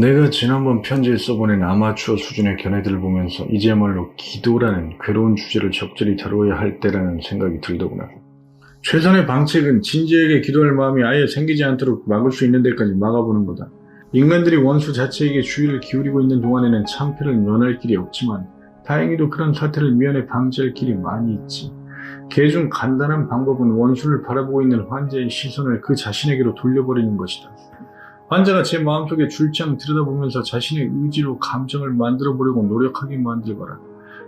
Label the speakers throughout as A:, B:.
A: 내가 지난번 편지에 써보낸 아마추어 수준의 견해들을 보면서 이제야말로 기도라는 괴로운 주제를 적절히 다루어야 할 때라는 생각이 들더구나. 최선의 방책은 진지하게 기도할 마음이 아예 생기지 않도록 막을 수 있는 데까지 막아보는 거다. 인간들이 원수 자체에게 주의를 기울이고 있는 동안에는 참패를 면할 길이 없지만 다행히도 그런 사태를 미연에 방지할 길이 많이 있지. 개중 간단한 방법은 원수를 바라보고 있는 환자의 시선을 그 자신에게로 돌려버리는 것이다. 환자가 제 마음속에 줄창 들여다보면서 자신의 의지로 감정을 만들어 보려고 노력하게 만들거라.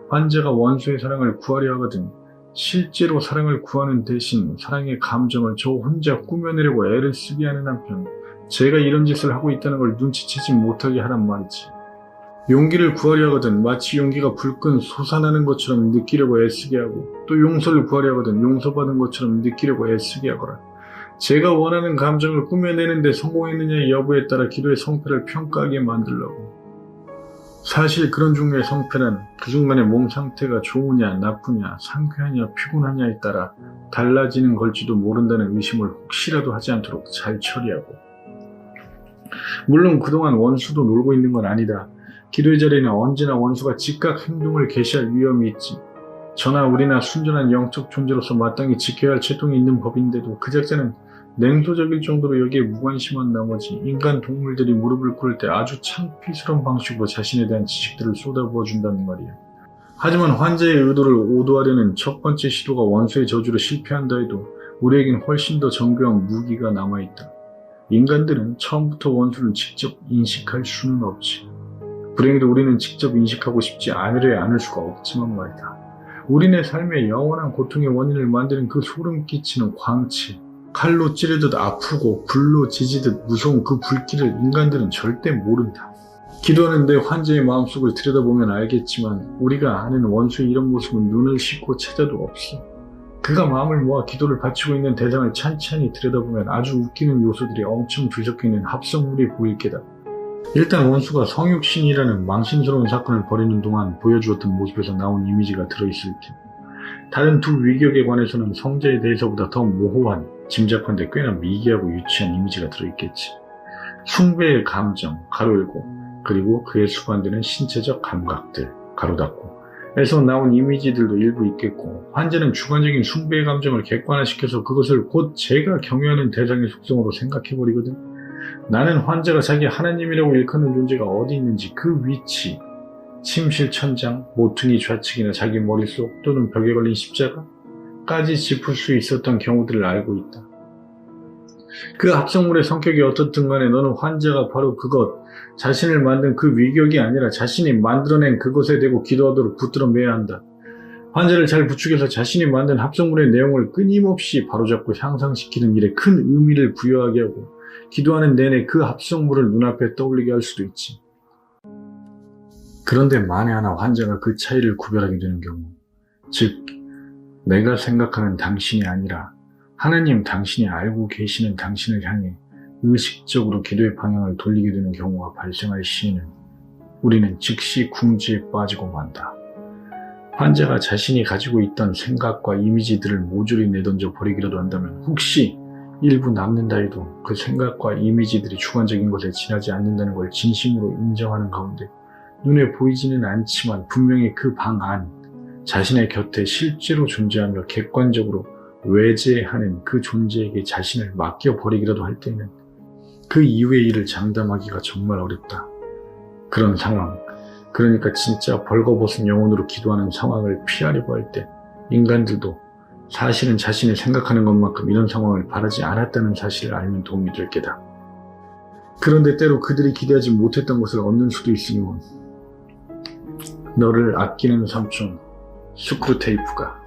A: 환자가 원수의 사랑을 구하려 하거든 실제로 사랑을 구하는 대신 사랑의 감정을 저 혼자 꾸며내려고 애를 쓰게 하는 한편 제가 이런 짓을 하고 있다는 걸 눈치채지 못하게 하란 말이지. 용기를 구하려 하거든 마치 용기가 불끈 솟아나는 것처럼 느끼려고 애쓰게 하고 또 용서를 구하려 하거든 용서받은 것처럼 느끼려고 애쓰게 하거라. 제가 원하는 감정을 꾸며내는데 성공했느냐의 여부에 따라 기도의 성패를 평가하게 만들려고. 사실 그런 종류의 성패는 그 순간의 몸 상태가 좋으냐, 나쁘냐, 상쾌하냐, 피곤하냐에 따라 달라지는 걸지도 모른다는 의심을 혹시라도 하지 않도록 잘 처리하고. 물론 그동안 원수도 놀고 있는 건 아니다. 기도의 자리에는 언제나 원수가 즉각 행동을 개시할 위험이 있지. 저나 우리나 순전한 영적 존재로서 마땅히 지켜야 할 채통이 있는 법인데도 그 작자는 냉소적일 정도로 여기에 무관심한 나머지 인간 동물들이 무릎을 꿇을 때 아주 창피스러운 방식으로 자신에 대한 지식들을 쏟아부어 준다는 말이야. 하지만 환자의 의도를 오도하려는 첫 번째 시도가 원수의 저주로 실패한다 해도 우리에겐 훨씬 더 정교한 무기가 남아있다. 인간들은 처음부터 원수를 직접 인식할 수는 없지. 불행히도 우리는 직접 인식하고 싶지 않으려 않을 수가 없지만 말이다. 우리네 삶의 영원한 고통의 원인을 만드는 그 소름 끼치는 광채, 칼로 찌르듯 아프고 불로 지지듯 무서운 그 불길을 인간들은 절대 모른다. 기도하는데 환자의 마음속을 들여다보면 알겠지만 우리가 아는 원수의 이런 모습은 눈을 씻고 찾아도 없어. 그가 마음을 모아 기도를 바치고 있는 대상을 찬찬히 들여다보면 아주 웃기는 요소들이 엄청 뒤섞여 있는 합성물이 보일 게다. 일단 원수가 성육신이라는 망신스러운 사건을 벌이는 동안 보여주었던 모습에서 나온 이미지가 들어있을 텐. 다른 두 위격에 관해서는 성자에 대해서보다 더 모호한, 짐작컨대 꽤나 미개하고 유치한 이미지가 들어있겠지. 숭배의 감정, 가로 열고, 그리고 그에 수반되는 신체적 감각들, 가로 닫고, 에서 나온 이미지들도 일부 있겠고, 환자는 주관적인 숭배의 감정을 객관화시켜서 그것을 곧 제가 경외하는 대상의 속성으로 생각해버리거든. 나는 환자가 자기 하나님이라고 일컫는 존재가 어디 있는지 그 위치, 침실 천장, 모퉁이 좌측이나 자기 머릿속 또는 벽에 걸린 십자가까지 짚을 수 있었던 경우들을 알고 있다. 그 합성물의 성격이 어떻든 간에 너는 환자가 바로 그것, 자신을 만든 그 위격이 아니라 자신이 만들어낸 그것에 대고 기도하도록 붙들어 매야 한다. 환자를 잘 부추겨서 자신이 만든 합성물의 내용을 끊임없이 바로잡고 향상시키는 일에 큰 의미를 부여하게 하고 기도하는 내내 그 합성물을 눈앞에 떠올리게 할 수도 있지. 그런데 만에 하나 환자가 그 차이를 구별하게 되는 경우, 즉, 내가 생각하는 당신이 아니라 하나님 당신이 알고 계시는 당신을 향해 의식적으로 기도의 방향을 돌리게 되는 경우가 발생할 시에는 우리는 즉시 궁지에 빠지고 만다. 환자가 자신이 가지고 있던 생각과 이미지들을 모조리 내던져 버리기라도 한다면 혹시 일부 남는다 해도 그 생각과 이미지들이 주관적인 것에 지나지 않는다는 걸 진심으로 인정하는 가운데 눈에 보이지는 않지만 분명히 그 방 안, 자신의 곁에 실제로 존재하며 객관적으로 외제하는 그 존재에게 자신을 맡겨버리기라도 할 때는 그 이후의 일을 장담하기가 정말 어렵다. 그런 상황, 그러니까 진짜 벌거벗은 영혼으로 기도하는 상황을 피하려고 할 때 인간들도 사실은 자신이 생각하는 것만큼 이런 상황을 바라지 않았다는 사실을 알면 도움이 될 게다. 그런데 때로 그들이 기대하지 못했던 것을 얻는 수도 있으니 너를 아끼는 삼촌 수크루 테이프가